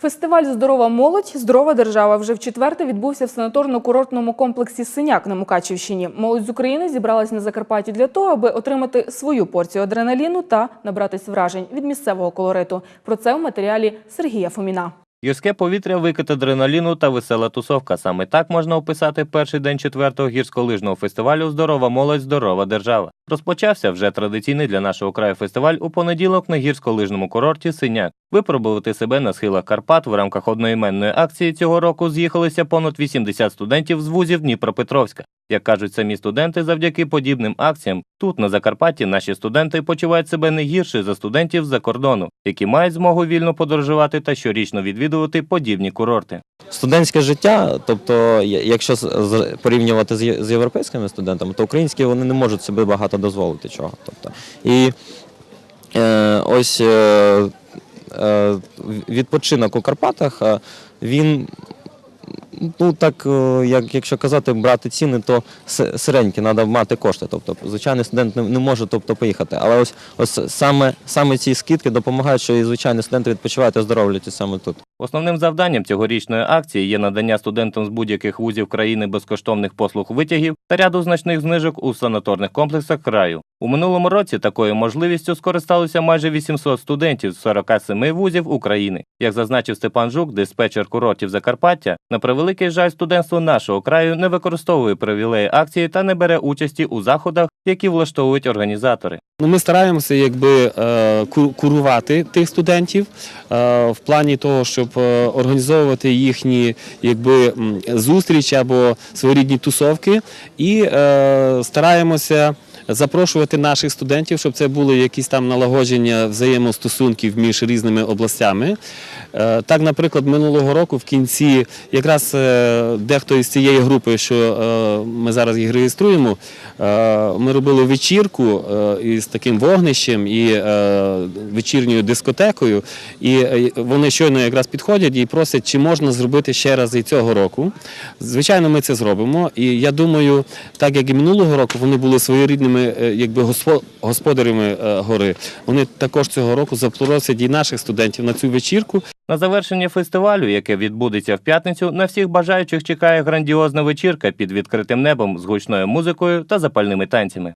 Фестиваль Здорова молодь, здорова держава вже вчетверте відбувся в санаторно-курортному комплексі Синяк на Мукачівщині. Молодь з України зібралась на Закарпатті для того, аби отримати свою порцію адреналіну та набратись вражень від місцевого колориту. Про це в матеріалі Сергія Фоміна. Гірське повітря, викид адреналіну та весела тусовка. Саме так можна описати перший день четвертого гірськолижного фестивалю Здорова молодь, здорова держава. Розпочався вже традиційний для нашого краю фестиваль у понеділок на гірськолижному курорті Синяк. Випробувати себе на схилах Карпат в рамках одноіменної акції цього року з'їхалися понад 80 студентів з вузів Дніпропетровська. Як кажуть самі студенти, завдяки подібним акціям тут на Закарпатті наші студенти почувають себе не гірше за студентів з-за кордону, які мають змогу вільно подорожувати та щорічно відвідувати подібні курорти. Студентське життя, тобто, якщо порівнювати з європейськими студентами, то українські вони не можуть собі багато дозволити чого. Тобто, і е, ось е, е, відпочинок у Карпатах, е, він. Ну так, е, як якщо казати, брати ціни, то с- серенькі, треба мати кошти. Тобто, звичайний студент не, не може тобто, поїхати. Але ось, ось саме, саме ці скидки допомагають, що і звичайні студенти відпочивають і оздоровлюються саме тут. Основним завданням цьогорічної акції є надання студентам з будь-яких вузів країни безкоштовних послуг витягів та ряду значних знижок у санаторних комплексах краю. У минулому році такою можливістю скористалося майже 800 студентів з 47 вузів України. Як зазначив Степан Жук, диспетчер курортів Закарпаття, на превеликий жаль студентство нашого краю не використовує привілеї акції та не бере участі у заходах, які влаштовують організатори. Ну, ми стараємося якби е, курувати тих студентів е, в плані того, щоб е, організовувати їхні якби зустрічі або своєрідні тусовки, і стараємося. Запрошувати наших студентів, щоб це було якісь там налагодження взаємостосунків між різними областями. Е, Так, наприклад, минулого року в кінці якраз е, дехто із цієї групи, що е, ми зараз їх реєструємо, ми робили вечірку із таким вогнищем і вечірньою дискотекою. І вони щойно якраз підходять і просять, чи можна зробити ще раз і цього року. Звичайно, ми це зробимо. І я думаю, так як і минулого року вони були своєрідними е, якби госпо- господарями е, гори, вони також цього року запросять і наших студентів на цю вечірку. На завершення фестивалю, яке відбудеться в п'ятницю, на всіх бажаючих чекає грандіозна вечірка під відкритим небом з гучною музикою та запальними танцями.